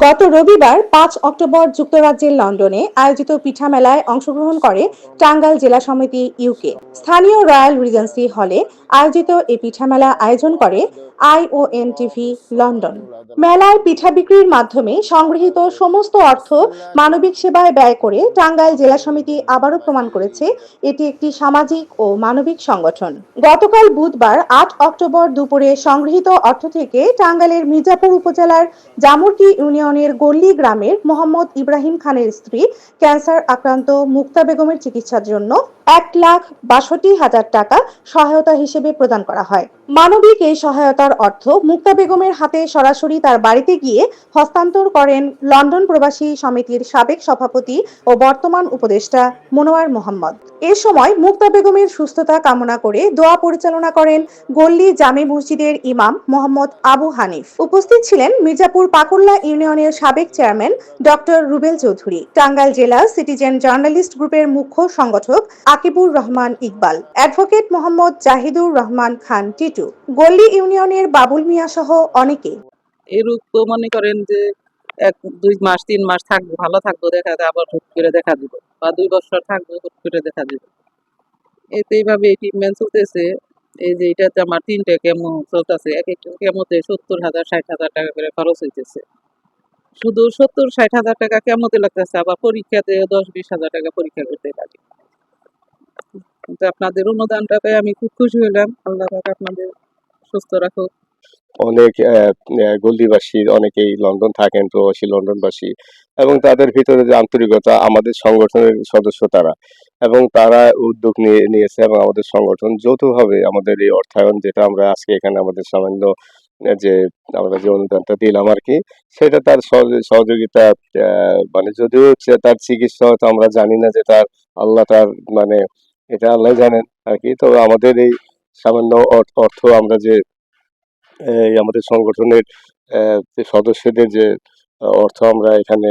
গত রবিবার পাঁচ অক্টোবর যুক্তরাজ্যের লন্ডনে আয়োজিত পিঠা মেলায় অংশগ্রহণ করে টাঙ্গাল জেলা সমিতি ইউকে। স্থানীয় রয়্যাল রিজেন্সি হলে আয়োজিত এই পিঠা মেলা আয়োজন করে আইওএন টিভি লন্ডন। মেলায় পিঠা বিক্রির মাধ্যমে সংগৃহীত সমস্ত অর্থ মানবিক সেবায় ব্যয় করে টাঙ্গাইল জেলা সমিতি আবারও প্রমাণ করেছে, এটি একটি সামাজিক ও মানবিক সংগঠন। গতকাল বুধবার আট অক্টোবর দুপুরে সংগৃহীত অর্থ থেকে টাঙ্গাইলের মির্জাপুর উপজেলার জামুরকি ইউনিয়নের গল্লি গ্রামের মোহাম্মদ ইব্রাহিম খানের স্ত্রী ক্যান্সার আক্রান্ত মুক্তা বেগমের চিকিৎসার জন্য এক লাখ বাষট্টি হাজার টাকা সহায়তা হিসেবে প্রদান করা হয়। মানবিক এই সহায়তার অর্থ মুক্তা বেগমের হাতে সরাসরি তার বাড়িতে গিয়ে হস্তান্তর করেন লন্ডন প্রবাসী সমিতির সাবেক সভাপতি ও বর্তমান উপদেষ্টা মনোয়ার মোহাম্মদ। এ সময় মুক্তা বেগমের সুস্থতা কামনা করে দোয়া পরিচালনা করেন গল্লি জামে মসজিদের ইমাম মোহাম্মদ আবু হানিফ। উপস্থিত ছিলেন মির্জাপুর পাকুল্লা ইউনিয়নের সাবেক চেয়ারম্যান ডক্টর রুবেল চৌধুরী। টাঙ্গাইল জেলা সিটিজেন জার্নালিস্ট গ্রুপের মুখ্য সংগঠক আকিবুর রহমান ইকবাল। অ্যাডভোকেট মোহাম্মদ জাহিদুর রহমান খান টিটু। গল্লি ইউনিয়নের বাবুল মিয়া সহ অনেকে। এরূপ তো মনে করেন যে এক, দুই মাস, তিন মাস থাকব, ভালো থাকব, দেখা যায় আবার হুট করে দেখা দিব। বা দুই বছর থাকব, হুট করে দেখা দিব। এতে এইভাবে এই ট্রিটমেন্ট চলতেছে। এই যে এটাতে আমার তিনটে কেমো চলতেছে। এক একটা কেমোতে সত্তর হাজার, ষাট হাজার টাকা করে খরচ হইতেছে। শুধু সত্তর, ষাট হাজার টাকা কেমোতে লাগতেছে, আবার পরীক্ষাতে দশ, বিশ হাজার টাকা পরীক্ষা করতে লাগে। কিন্তু আপনাদের অনুদানটা পেয়ে আমি খুব খুশি হলাম আল্লাহ আপনাদের সুস্থ রাখুক। অনেক গল্লিবাসী অনেকেই লন্ডন থাকেন, প্রবাসী লন্ডনবাসী এবং তাদের ভিতরে যে আন্তরিকতা আমাদের সংগঠনের সদস্য তারা এবং তারা উদ্যোগ নিয়ে, নিয়েছে এবং আমাদের সংগঠন যৌথভাবে আমাদের এই অর্থায়ন যেটা আমরা আজকে এখানে আমাদের সামান্য, যে আমরা যে অনুদানটা দিলাম আর কি, সেটা তার সহযোগিতা মানে যদিও তার চিকিৎসা হয়তো আমরা জানি না যে তার আল্লাহ তার মানে এটা আল্লাহ জানেন আর কি, তবে আমাদের এই সামান্য অর্থ আমরা যে এই আমাদের সংগঠনের সদস্যদের যে অর্থ আমরা এখানে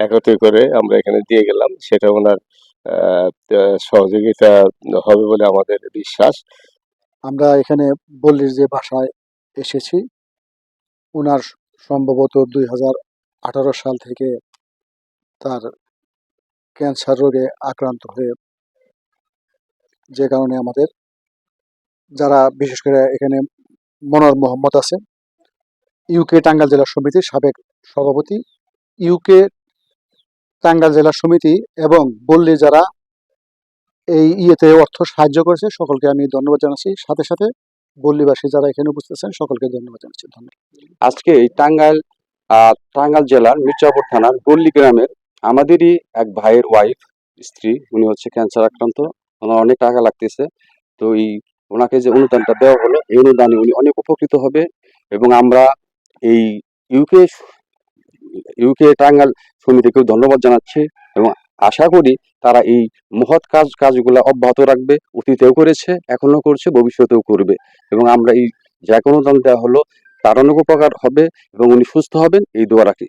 একত্রিত করে আমরা এখানে দিয়ে গেলাম, সেটা ওনার সহযোগিতা হবে বলে আমাদের বিশ্বাস। আমরা এখানে বল্লির যে বাসায় এসেছি, ওনার সম্ভবত দুই হাজার আঠারো সাল থেকে তার ক্যান্সার রোগে আক্রান্ত হয়ে যে কারণে আমাদের, যারা বিশেষ করে এখানে মনোয়ার মোহাম্মদ আছে ইউকে টাঙ্গাইল জেলা সমিতির সাবেক সভাপতি ইউকে টাঙ্গাল জেলা সমিতি এবং বল্লি যারা এই ইয়েতে অর্থ সাহায্য করেছে সকলকে আমি ধন্যবাদ জানাচ্ছি। সাথে সাথে বল্লিবাসী যারা এখানে উপস্থিত আছেন সকলকে ধন্যবাদ জানাচ্ছি। ধন্যবাদ। আজকে এই টাঙ্গাইল আহ, টাঙ্গাইল জেলার মির্জাপুর থানার গল্লি গ্রামের আমাদেরই এক ভাইয়ের ওয়াইফ স্ত্রী উনি হচ্ছে ক্যান্সার আক্রান্ত। ওনার অনেক টাকা লাগতেছে। তো এই ওনাকে যে অনুদানটা দেওয়া হলো, এই অনুদানে উনি অনেক উপকৃত হবে এবং আমরা এই ইউকে ইউকে টাঙ্গাল সমিতিকেও ধন্যবাদ জানাচ্ছি এবং আশা করি তারা এই মহৎ কাজ, কাজগুলো অব্যাহত রাখবে, অতীতেও করেছে, এখনও করছে, ভবিষ্যতেও করবে এবং আমরা এই যে কোনো অনুদান দেওয়া হলো, তার অনেক উপকার হবে এবং উনি সুস্থ হবেন, এই দোয়া রাখি।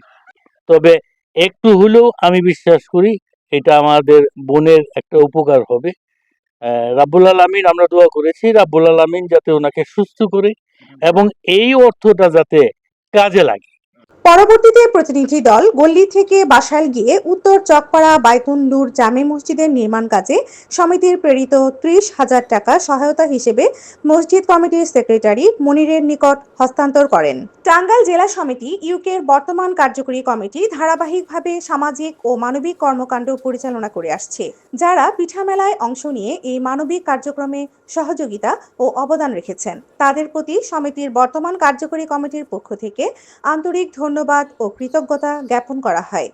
তবে একটু হলেও আমি বিশ্বাস করি, এটা আমাদের বোনের একটা উপকার হবে। রাব্বুল আলমিন আমরা দোয়া করেছি রাব্বুল আলমিন যাতে ওনাকে সুস্থ করে এবং এই অর্থটা যাতে কাজে লাগে। পরবর্তীতে প্রতিনিধি দল গল্লি থেকে বাসাইল গিয়ে উত্তর চকপাড়া বাইতুন জামে মসজিদের নির্মাণ কাজে সমিতির প্রেরিত ত্রিশ হাজার টাকা সহায়তা হিসেবে মসজিদ কমিটির সেক্রেটারি মনিরের নিকট হস্তান্তর করেন। টাঙ্গাইল জেলা সমিতি ইউকের বর্তমান কার্যকরী কমিটি ধারাবাহিকভাবে সামাজিক ও মানবিক কর্মকাণ্ড পরিচালনা করে আসছে, যারা পিঠা মেলায় অংশ নিয়ে এই মানবিক কার্যক্রমে সহযোগিতা ও অবদান রেখেছেন। তাদের প্রতি সমিতির বর্তমান কার্যকরী কমিটির পক্ষ থেকে আন্তরিক ধন্যবাদ ও কৃতজ্ঞতা জ্ঞাপন করা হয়।